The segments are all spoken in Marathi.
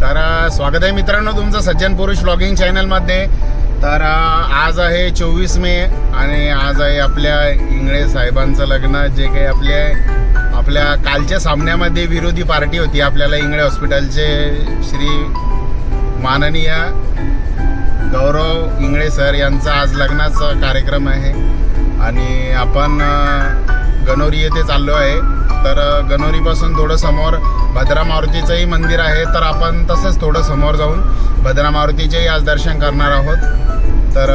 तर स्वागत आहे मित्रांनो तुमचं सज्जन पुरुष ब्लॉगिंग चॅनलमध्ये तर आज आहे चोवीस मे आणि आज आहे आपल्या इंगळे साहेबांचं लग्न जे काही आपले आपल्या कालच्या सामन्यामध्ये विरोधी पार्टी होती आपल्याला इंगळे हॉस्पिटलचे श्री माननीय गौरव इंगळे सर यांचा आज लग्नाचा कार्यक्रम आहे. आणि आपण गणोरी येथे चाललो आहे. तर गणोरीपासून थोडं समोर भद्रा मारुतीचंही मंदिर आहे. तर आपण तसंच थोडं समोर जाऊन भद्रा मारुतीचेही आज दर्शन करणार आहोत. तर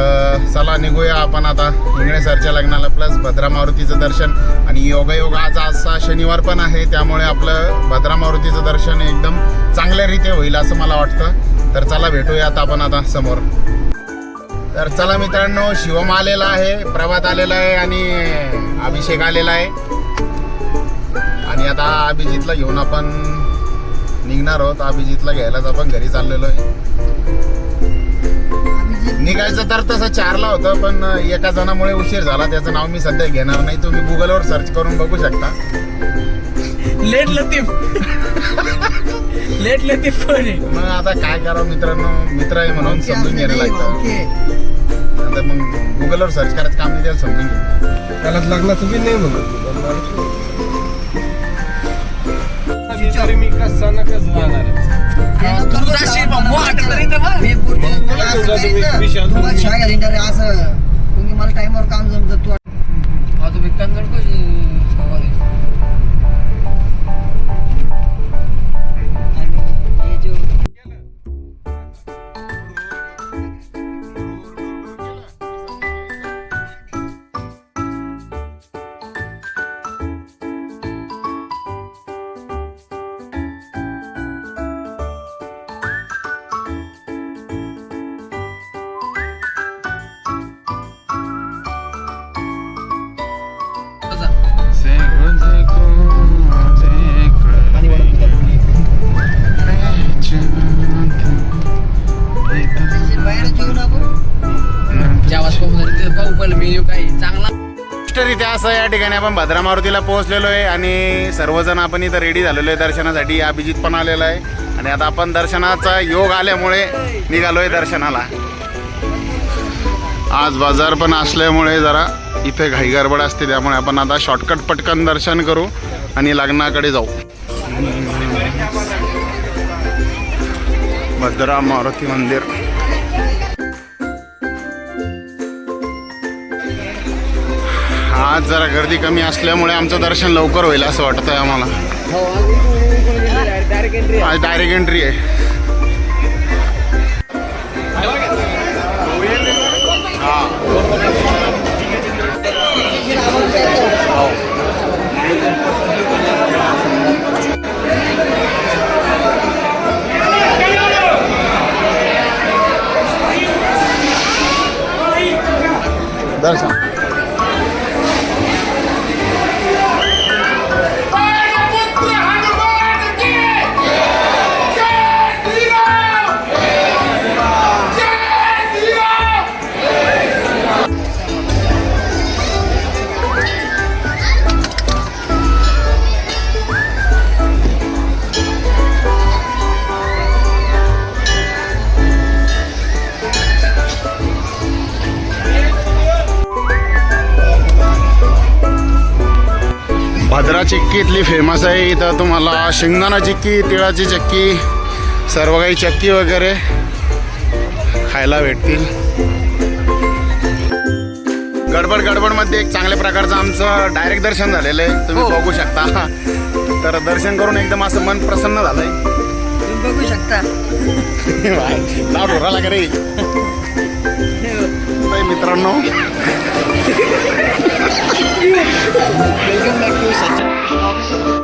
चला निघूया आपण आता इंगळे सरच्या लग्नाला. प्लस भद्रा मारुतीचं दर्शन आणि योगायोग आज आजचा शनिवार पण आहे. त्यामुळे आपलं भद्रा मारुतीचं दर्शन एकदम चांगल्या रीते होईल असं मला वाटतं. तर चला भेटूया आता आपण आता समोर. तर चला मित्रांनो शिवम आलेला आहे प्रभात आलेला आहे आणि अभिषेक आलेला आहे. आणि आता अभिजितला घेऊन आपण निघणार आहोत. अभिजितला घ्यायलाच आपण घरी चाललेलो आहे. निघायचं तर तसं चारला होतं पण एका जणामुळे उशीर झाला. त्याचं नाव मी सध्या घेणार नाही. तुम्ही गुगलवर सर्च करून बघू शकता. लेट लतीफ. लेट लतीफ कोण मग आता काय करावं मित्रांनो? मित्र आहे म्हणून समजून घ्यायला लागतं. आता मग गुगलवर सर्च करायचं काम नाही त्याला समजून घ्यायचं त्याला लग्नाचं बी नाही म्हणत. मी कसा ना कसं जाणार तुम्ही तुम्ही- असं. तुम्ही मला टाइमवर काम जमतं तू पाहू पहिलं मेन्यू काय आहे. चांगला असं या ठिकाणी आपण भद्रा मारुतीला पोहोचलेलो आहे आणि सर्वजण आपण इथं रेडी झालेलो आहे दर्शनासाठी. अभिजित पण आलेला आहे. आणि आता आपण दर्शनाचा योग आल्यामुळे निघालोय दर्शनाला. आज बाजार पण असल्यामुळे जरा इथे घाई गडबड असते त्यामुळे आपण आता शॉर्टकट पटकन दर्शन करू आणि लग्नाकडे जाऊ. भद्रा मारुती मंदिर. आज जरा गर्दी कमी असल्यामुळे आमचं दर्शन लवकर होईल असं वाटतंय आम्हाला. आज डायरेक्ट एंट्री आहे. दर्शन. भद्रा चिक्की इथली फेमस आहे इथं तुम्हाला शेंगदाणा चिक्की तिळाची चक्की सर्व काही चक्की वगैरे खायला भेटतील. गडबड गडबडमध्ये एक चांगल्या प्रकारचं आमचं डायरेक्ट दर्शन झालेलं आहे. तुम्ही बघू शकता. तर दर्शन करून एकदम असं मन प्रसन्न झालंय. तुम्ही बघू शकता. होराला का रे? आहे मित्रांनो. Welcome back